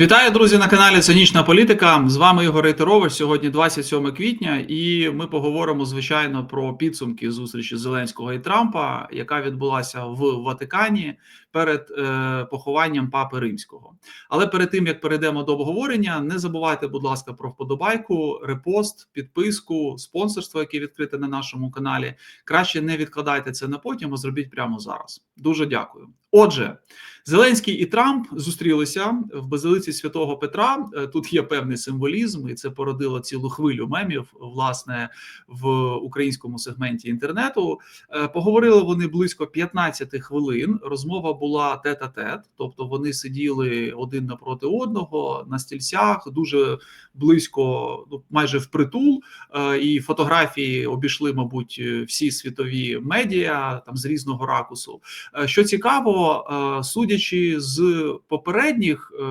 Вітаю, друзі, на каналі Цинічна Політика. З вами Ігор Рейтерович. Сьогодні 27 квітня, і ми поговоримо звичайно про підсумки зустрічі Зеленського і Трампа, яка відбулася в Ватикані перед е, похованням Папи Римського. Але перед тим як перейдемо до обговорення, не забувайте, будь ласка, про вподобайку, репост, підписку, спонсорство, яке відкрите на нашому каналі. Краще не відкладайте це на потім, а зробіть прямо зараз. Дуже дякую. Отже, Зеленський і Трамп зустрілися в базилиці святого Петра. Е, Тут є певний символізм, і це породило цілу хвилю мемів, власне, в українському сегменті інтернету. Е, Поговорили вони близько 15 хвилин. Розмова була тет-а-тет, тобто вони сиділи один напроти одного на стільцях, дуже близько, ну майже впритул. Е, І фотографії обійшли, мабуть, всі світові медіа там з різного ракурсу. Е, Що цікаво, е, судячи з попередніх, е,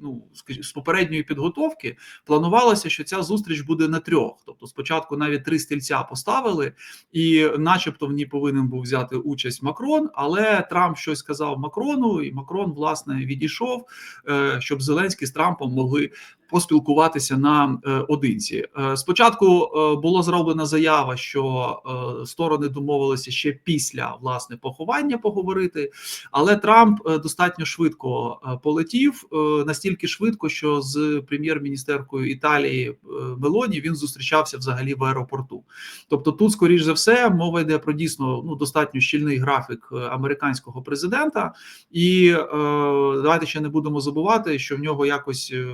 ну з попередньої підготовки, планувалося, що ця зустріч буде на трьох. Тобто, спочатку навіть три стільця поставили, і, начебто, в ній повинен був взяти участь Макрон, але Трамп щось сказав Макрону, і Макрон власне відійшов, е, щоб Зеленський з Трампом могли. Поспілкуватися на е, одинці. Е, спочатку е, була зроблена заява, що сторони домовилися ще після власне поховання поговорити, але Трамп достатньо швидко полетів настільки швидко, що з прем'єр-міністеркою Італії Мелоні він зустрічався взагалі в аеропорту. Тобто, тут, скоріш за все, мова йде про дійсно ну достатньо щільний графік американського президента, і давайте ще не будемо забувати, що в нього якось е,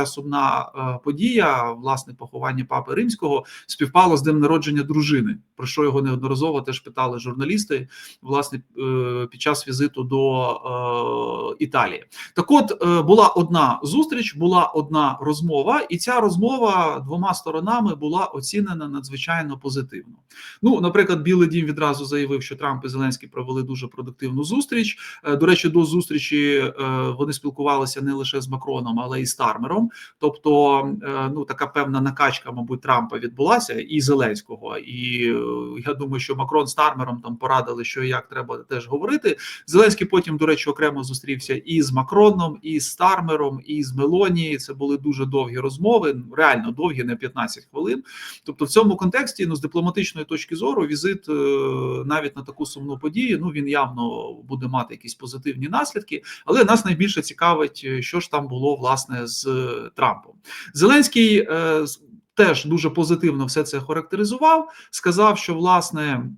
ця сумна е, подія, власне, поховання папи римського, співпало з днем народження дружини, про що його неодноразово теж питали журналісти, власне, е, під час візиту до е, Італії. Так, от була одна зустріч, була одна розмова, і ця розмова двома сторонами була оцінена надзвичайно позитивно. Ну, наприклад, Білий Дім відразу заявив, що Трамп і Зеленський провели дуже продуктивну зустріч. До речі, до зустрічі вони спілкувалися не лише з Макроном, але й з Тармером. Тобто, е, ну така певна накачка, мабуть, Трампа відбулася і Зеленського. І е, я думаю, що Макрон з Тармером там порадили, що як треба теж говорити. Зеленський потім, до речі, окремо зустрівся і з Макроном, і з Тармером, і з Мелоні. Це були дуже довгі розмови, реально довгі, не 15 хвилин. Тобто, в цьому контексті, ну з дипломатичної точки зору, візит е, навіть на таку сумну подію. Ну він явно буде мати якісь позитивні наслідки. Але нас найбільше цікавить, що ж там було власне з Трампом. Зеленський е, теж дуже позитивно все це характеризував. Сказав, що власне.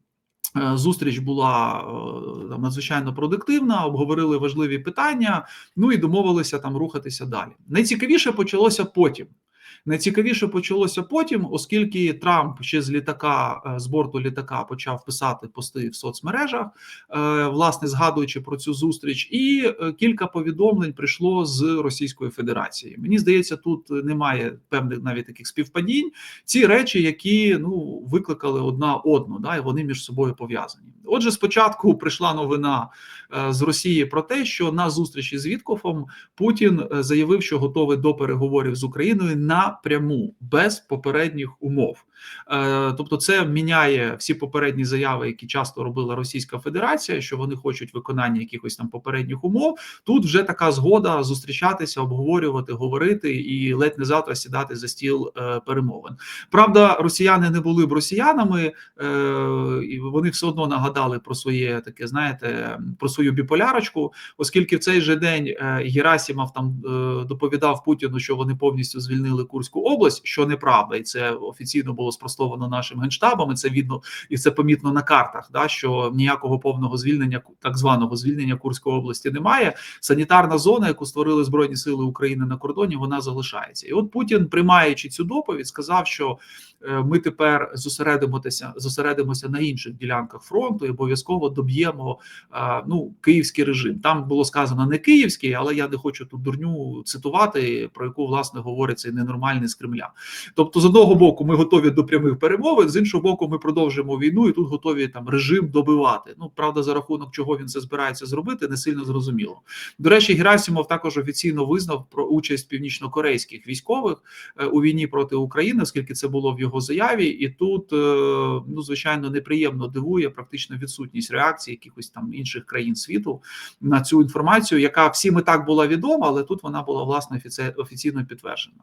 е, Зустріч була е, там надзвичайно продуктивна, обговорили важливі питання. Ну і домовилися там рухатися далі. Найцікавіше почалося потім. Найцікавіше почалося потім, оскільки Трамп ще з літака е, з борту літака почав писати пости в соцмережах, е, власне згадуючи про цю зустріч, і е, кілька повідомлень прийшло з Російської Федерації. Мені здається, тут немає певних навіть таких співпадінь. Ці речі, які ну викликали одна одну, да, і вони між собою пов'язані. Отже, спочатку прийшла новина з Росії про те, що на зустрічі з Віткофом Путін заявив, що готовий до переговорів з Україною напряму без попередніх умов. Е, Тобто, це міняє всі попередні заяви, які часто робила Російська Федерація, що вони хочуть виконання якихось там попередніх умов. Тут вже така згода зустрічатися, обговорювати, говорити і ледь не завтра сідати за стіл е, перемовин. Правда, росіяни не були б росіянами, е, і вони все одно нагадали про своє таке, знаєте, про свою біполярочку, оскільки в цей же день Герасімов там доповідав Путіну, що вони повністю звільнили Курську область, що неправда, і це офіційно було спростовано нашим генштабом. І це видно і це помітно на картах. Да, що ніякого повного звільнення так званого звільнення Курської області немає. Санітарна зона, яку створили збройні сили України на кордоні, вона залишається. І от Путін, приймаючи цю доповідь, сказав, що ми тепер зосередимося зосередимося на інших ділянках фронту і обов'язково доб'ємо е, ну київський режим. Там було сказано не київський, але я не хочу тут дурню цитувати, про яку власне говорить цей ненормальний з Кремля. Тобто, з одного боку, ми готові до прямих перемовин, з іншого боку, ми продовжуємо війну і тут готові там режим добивати. Ну правда, за рахунок чого він це збирається зробити, не сильно зрозуміло. До речі, Герасимов також офіційно визнав про участь північнокорейських військових е, у війні проти України, оскільки це було в його його заяві, і тут ну звичайно неприємно дивує практично відсутність реакції якихось там інших країн світу на цю інформацію, яка всім і так була відома, але тут вона була власне офіційно підтверджена.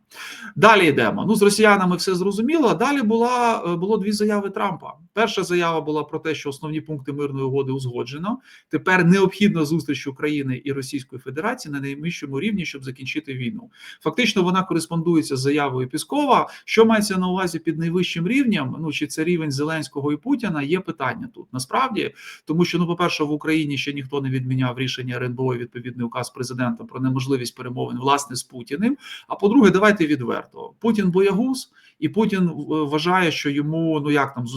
Далі йдемо. Ну з росіянами все зрозуміло. Далі була було дві заяви Трампа. Перша заява була про те, що основні пункти мирної угоди узгоджено. Тепер необхідна зустріч України і Російської Федерації на найвищому рівні, щоб закінчити війну. Фактично, вона кореспондується з заявою Піскова. Що мається на увазі під найвищим рівнем? Ну чи це рівень Зеленського і Путіна? Є питання тут насправді, тому що ну, по перше, в Україні ще ніхто не відміняв рішення РНБО і відповідний указ президента про неможливість перемовин власне з Путіним. А по-друге, давайте відверто Путін боягуз. І Путін е, вважає, що йому ну як там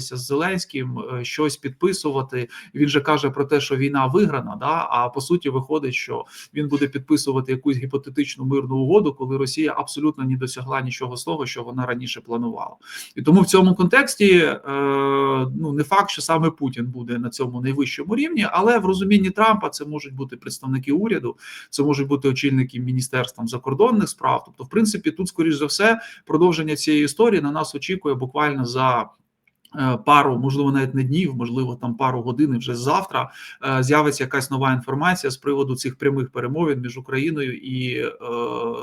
зустрічатися з Зеленським, е, щось підписувати. Він же каже про те, що війна виграна. Да а по суті, виходить, що він буде підписувати якусь гіпотетичну мирну угоду, коли Росія абсолютно не досягла нічого з того, що вона раніше планувала. І тому в цьому контексті е, ну не факт, що саме Путін буде на цьому найвищому рівні, але в розумінні Трампа це можуть бути представники уряду, це можуть бути очільники міністерства закордонних справ. Тобто, в принципі, тут скоріш за все продовження цієї історії на нас очікує буквально за. Е, пару, можливо, навіть не днів, можливо, там пару годин вже завтра е, з'явиться якась нова інформація з приводу цих прямих перемовин між Україною і е,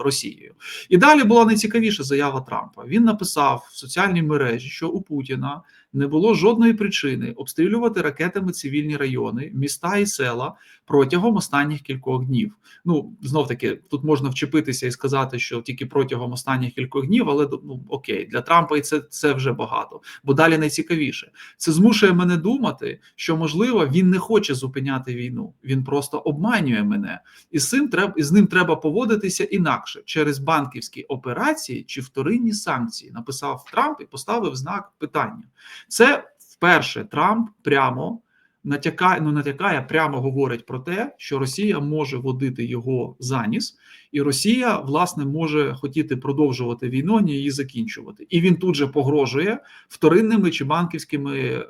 Росією. І далі була найцікавіша заява Трампа. Він написав в соціальній мережі, що у Путіна не було жодної причини обстрілювати ракетами цивільні райони, міста і села протягом останніх кількох днів. Ну знов таки тут можна вчепитися і сказати, що тільки протягом останніх кількох днів, але ну окей, для Трампа і це це вже багато. Бо далі найцікавіше це змушує мене думати, що можливо він не хоче зупиняти війну, він просто обманює мене, і з цим треба і з ним треба поводитися інакше через банківські операції чи вторинні санкції. Написав Трамп і поставив знак питання. Це вперше Трамп прямо натякає, ну натякає, прямо говорить про те, що Росія може водити його за ніс, і Росія власне може хотіти продовжувати війну, не її закінчувати. І він тут же погрожує вторинними чи банківськими е,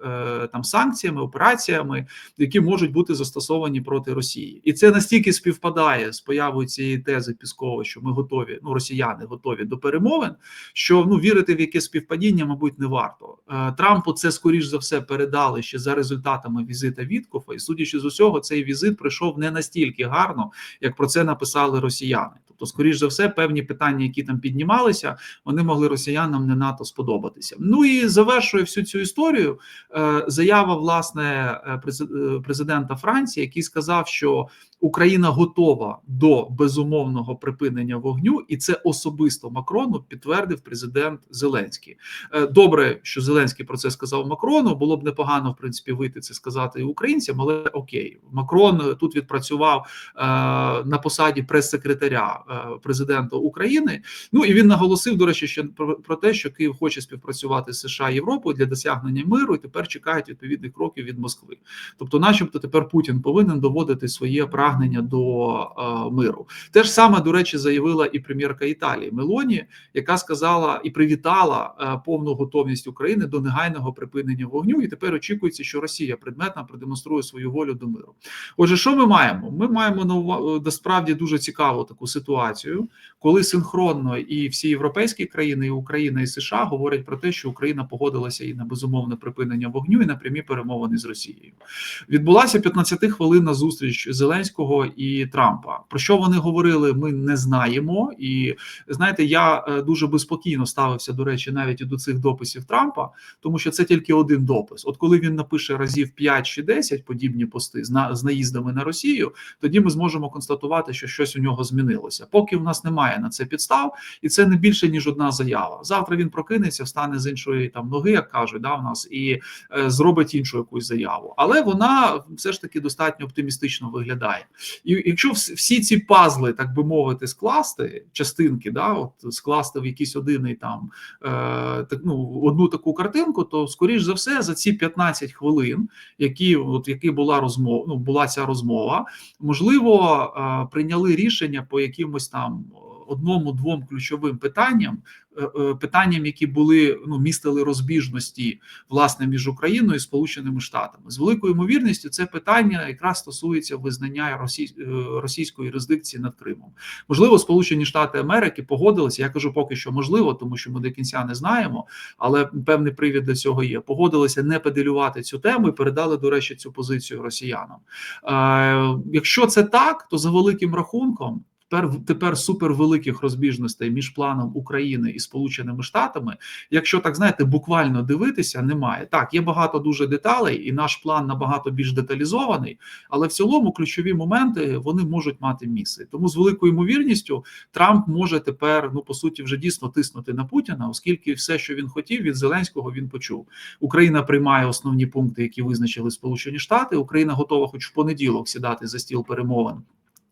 там санкціями, операціями, які можуть бути застосовані проти Росії, і це настільки співпадає з появою цієї тези Піскова, що ми готові, ну росіяни готові до перемовин. Що ну вірити в яке співпадіння, мабуть, не варто. Е, Трампу це скоріш за все передали ще за результатами візита Віткофа, і судячи з усього, цей візит прийшов не настільки гарно, як про це написали росіяни. Тобто, скоріш за все, певні питання, які там піднімалися, вони могли росіянам не надто сподобатися. Ну і завершує всю цю історію. Е, заява власне е, е, президента Франції, який сказав, що Україна готова до безумовного припинення вогню, і це особисто Макрону підтвердив президент Зеленський. Добре, що Зеленський про це сказав Макрону. Було б непогано в принципі вийти це сказати українцям, але окей, Макрон тут відпрацював на посаді прес-секретаря президента України. Ну і він наголосив, до речі, ще про, те, що Київ хоче співпрацювати з США і Європою для досягнення миру, і тепер чекають відповідних кроків від Москви. Тобто, начебто, тепер Путін повинен доводити своє прагнення до е, миру. Те ж саме до речі, заявила і прем'єрка Італії Мелоні, яка сказала і привітала е, повну готовність України до негайного припинення вогню. І тепер очікується, що Росія предметно продемонструє свою волю до миру. Отже, що ми маємо? Ми маємо на насправді дуже цікаву таку ситуацію ситуацію, коли синхронно і всі європейські країни, і Україна і США говорять про те, що Україна погодилася і на безумовне припинення вогню, і на прямі перемовини з Росією. Відбулася 15 хвилинна зустріч Зеленського і Трампа. Про що вони говорили, ми не знаємо. І знаєте, я е, дуже безпокійно ставився до речі, навіть і до цих дописів Трампа, тому що це тільки один допис. От коли він напише разів 5 чи 10 подібні пости з наїздами на Росію, тоді ми зможемо констатувати, що щось у нього змінилося поки в нас немає на це підстав, і це не більше ніж одна заява. Завтра він прокинеться, встане з іншої там ноги, як кажуть, да, в нас і е, зробить іншу якусь заяву. Але вона все ж таки достатньо оптимістично виглядає. І якщо всі ці пазли, так би мовити, скласти частинки, да, от скласти в якийсь один там е, так, ну, одну таку картинку, то скоріш за все за ці 15 хвилин, які от які була розмова, ну була ця розмова, можливо, е, прийняли рішення по якимось якимось там одному двом ключовим питанням, е, е, питанням, які були ну містили розбіжності власне між Україною і Сполученими Штатами. З великою ймовірністю це питання якраз стосується визнання росій, е, російської юрисдикції над Кримом. Можливо, Сполучені Штати Америки погодилися. Я кажу, поки що можливо, тому що ми до кінця не знаємо, але певний привід до цього є. Погодилися не педалювати цю тему і передали, до речі, цю позицію росіянам. Е, Якщо це так, то за великим рахунком. Тепер тепер супервеликих розбіжностей між планом України і Сполученими Штатами, якщо так знаєте, буквально дивитися, немає. Так, є багато дуже деталей, і наш план набагато більш деталізований, але в цілому ключові моменти вони можуть мати місце. Тому з великою ймовірністю Трамп може тепер, ну по суті, вже дійсно тиснути на Путіна, оскільки все, що він хотів від Зеленського, він почув. Україна приймає основні пункти, які визначили Сполучені Штати. Україна готова, хоч в понеділок, сідати за стіл перемовин.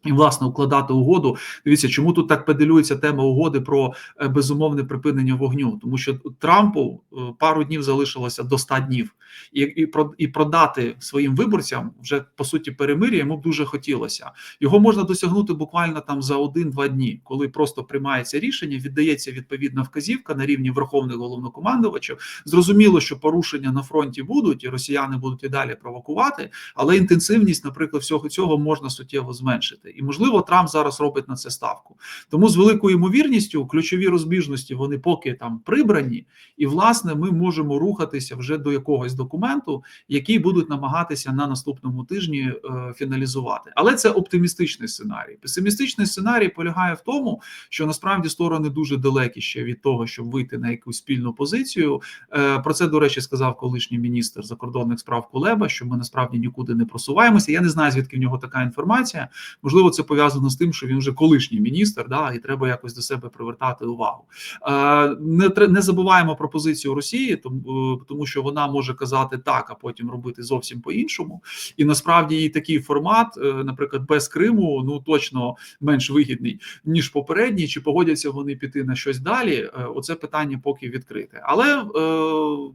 І власне укладати угоду. Дивіться, чому тут так педалюється тема угоди про е, безумовне припинення вогню, тому що Трампу е, пару днів залишилося до 100 днів, і і, і продати своїм виборцям вже по суті перемир'я йому б дуже хотілося. Його можна досягнути буквально там за один-два дні, коли просто приймається рішення, віддається відповідна вказівка на рівні верховних головнокомандувачів. Зрозуміло, що порушення на фронті будуть, і росіяни будуть і далі провокувати, але інтенсивність, наприклад, всього цього можна суттєво зменшити і можливо Трамп зараз робить на це ставку. Тому з великою ймовірністю ключові розбіжності вони поки там прибрані, і власне ми можемо рухатися вже до якогось документу, який будуть намагатися на наступному тижні е, фіналізувати. Але це оптимістичний сценарій. Песимістичний сценарій полягає в тому, що насправді сторони дуже далекі ще від того, щоб вийти на якусь спільну позицію. Е, про це до речі сказав колишній міністр закордонних справ Кулеба, що ми насправді нікуди не просуваємося. Я не знаю звідки в нього така інформація. Можливо. Можливо, це пов'язано з тим, що він вже колишній міністр, да, і треба якось до себе привертати увагу. Е, Не не забуваємо про позицію Росії, тому, е, тому що вона може казати так, а потім робити зовсім по-іншому. І насправді їй такий формат, е, наприклад, без Криму, ну точно менш вигідний ніж попередній. Чи погодяться вони піти на щось далі? Оце питання поки відкрите. Але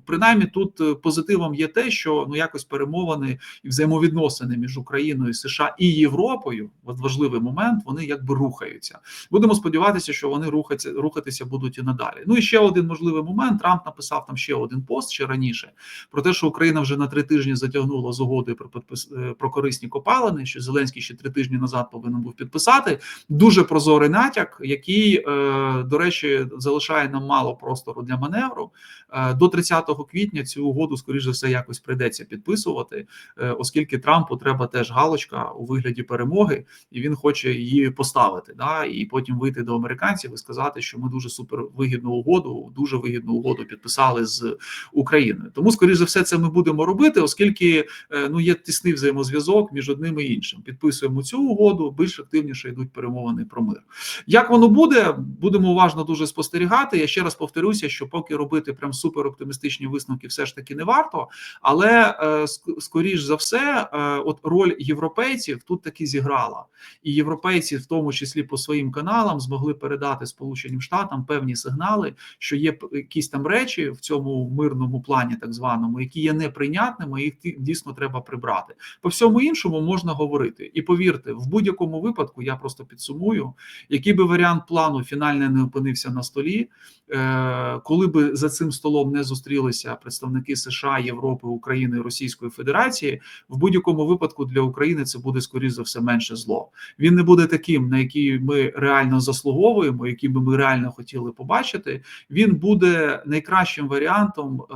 принаймні тут позитивом є те, що ну якось перемовини і взаємовідносини між Україною, США і Європою важливий момент, вони якби рухаються. Будемо сподіватися, що вони рухаться, рухатися будуть і надалі. Ну і ще один можливий момент. Трамп написав там ще один пост ще раніше про те, що Україна вже на три тижні затягнула з угодою про підпис е, про корисні копалини. Що Зеленський ще три тижні назад повинен був підписати. Дуже прозорий натяк, який, е, до речі, залишає нам мало простору для маневру. Е, до 30 квітня цю угоду, скоріш за все, якось прийдеться підписувати, оскільки Трампу треба теж галочка у вигляді перемоги і він хоче її поставити. Да, І потім вийти до американців і сказати, що ми дуже супервигідну угоду, дуже вигідну угоду підписали з Україною. Тому, скоріш за все, це ми будемо робити, оскільки е, ну є тісний взаємозв'язок між одним і іншим. Підписуємо цю угоду, більш активніше йдуть перемовини про мир. Як воно буде, будемо уважно дуже спостерігати. Я ще раз повторюся, що поки робити прям супероптимістичні висновки, все ж таки не варто. Але е, скоріш за все, е, от роль європейців тут таки зіграла і європейці, в тому числі по своїм каналам, змогли передати Сполученим Штатам певні сигнали, що є якісь там речі в цьому мирному плані, так званому, які є неприйнятними, їх дійсно треба прибрати. По всьому іншому можна говорити. І повірте, в будь-якому випадку я просто підсумую, який би варіант плану фінальний не опинився на столі, е, коли би за цим столом не зустрілися представники США, Європи, України, Російської Федерації, в будь-якому випадку для України це буде скоріш за все менше зло він не буде таким, на який ми реально заслуговуємо, який би ми реально хотіли побачити. Він буде найкращим варіантом е,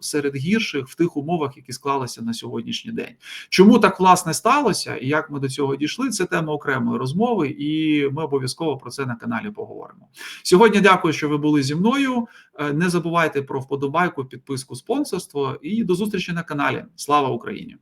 серед гірших в тих умовах, які склалися на сьогоднішній день. Чому так власне сталося, і як ми до цього дійшли? Це тема окремої розмови, і ми обов'язково про це на каналі поговоримо. Сьогодні дякую, що ви були зі мною. Е, не забувайте про вподобайку, підписку, спонсорство і до зустрічі на каналі. Слава Україні!